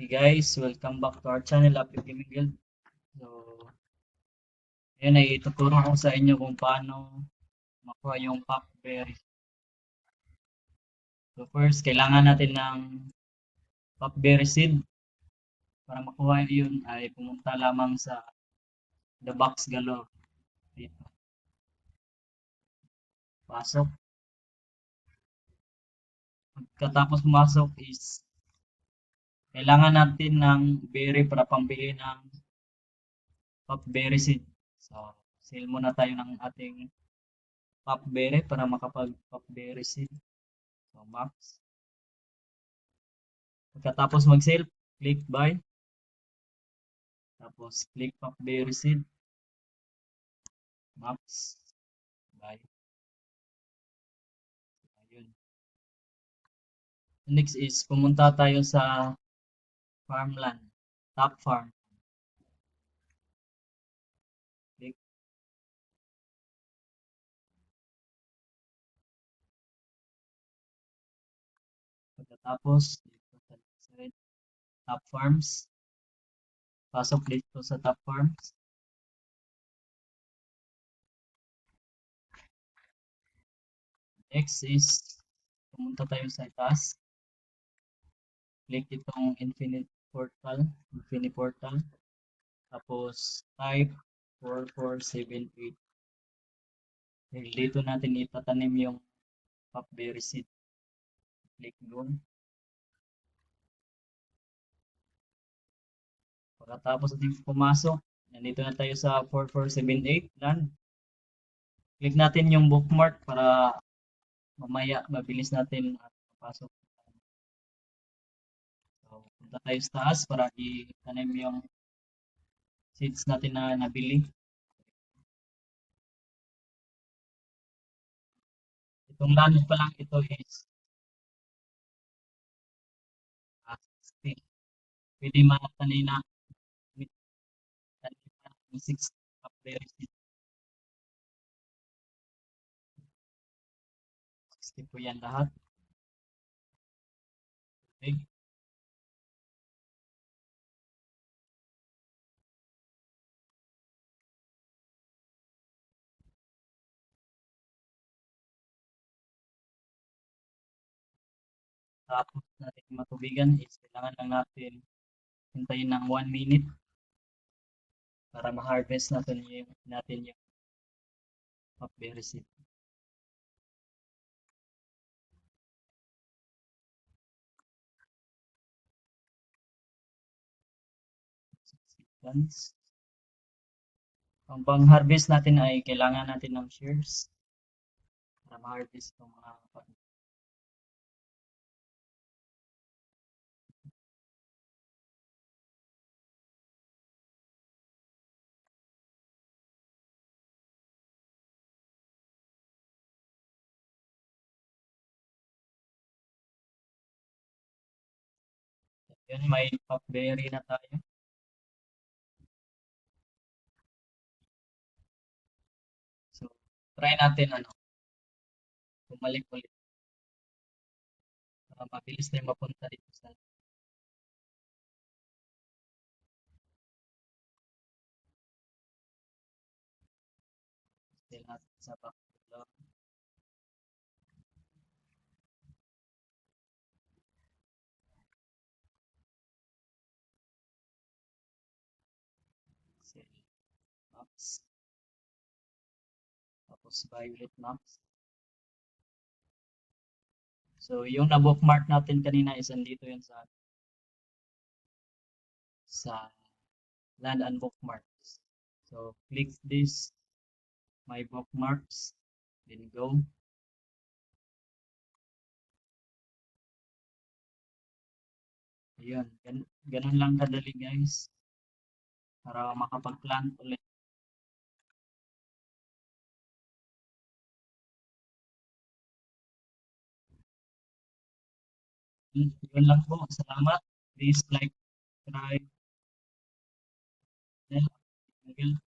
Hey guys, welcome back to our channel, Happy Gaming Guild. So, ayun ay ituturo ko sa inyo kung paano makuha yung Packberry. So first, kailangan natin ng Packberry seed. Para makuha yun ay pumunta lamang sa The Box Galore. Dito. Pasok. Pagkatapos pumasok is kailangan natin ng berry para pambili ng popberry seed. So, sale muna tayo ng ating popberry para makapag popberry seed. So, max. Pagkatapos mag-sale, click buy. Tapos, click popberry seed. Max. Buy. Ayun. Next is, pumunta tayo sa farmland, top farm. Click. Pagkatapos, dito sa side, top farms. Pasok dito sa top farms. Next is, pumunta tayo sa taas. Click itong infinite portal, infinite portal. Tapos, type 4478. Dahil dito natin itatanim yung popberry seed. Click doon. Pagkatapos natin pumasok, nandito na tayo sa 4478 land. Click natin yung bookmark para mamaya mabilis natin at papasok. Punta tayo sa taas para itanim yung seeds natin na nabili. Itong land pa lang ito is 60. Pwede matanin na tanim na ng 6 popberry seeds. 60 po yan lahat. Okay. Tapos natin matubigan is kailangan lang natin hintayin ng 1 minute para ma-harvest natin yung, natin yung popberry seed. seconds. Ang pang-harvest natin ay kailangan natin ng shears para ma-harvest itong mga pag- Yun, may popberry na tayo. So, try natin ano, bumalik ulit. Para mabilis tayo mapunta dito sa natin sa back. Sell. Max. Tapos violet max. So, yung na-bookmark natin kanina is andito yun sa sa land and bookmarks. So, click this, my bookmarks, then go. Ayun, gan ganun lang kadali guys. Para makapag-plant ulit. Yun, yun lang po. Salamat. Please like, subscribe. Then,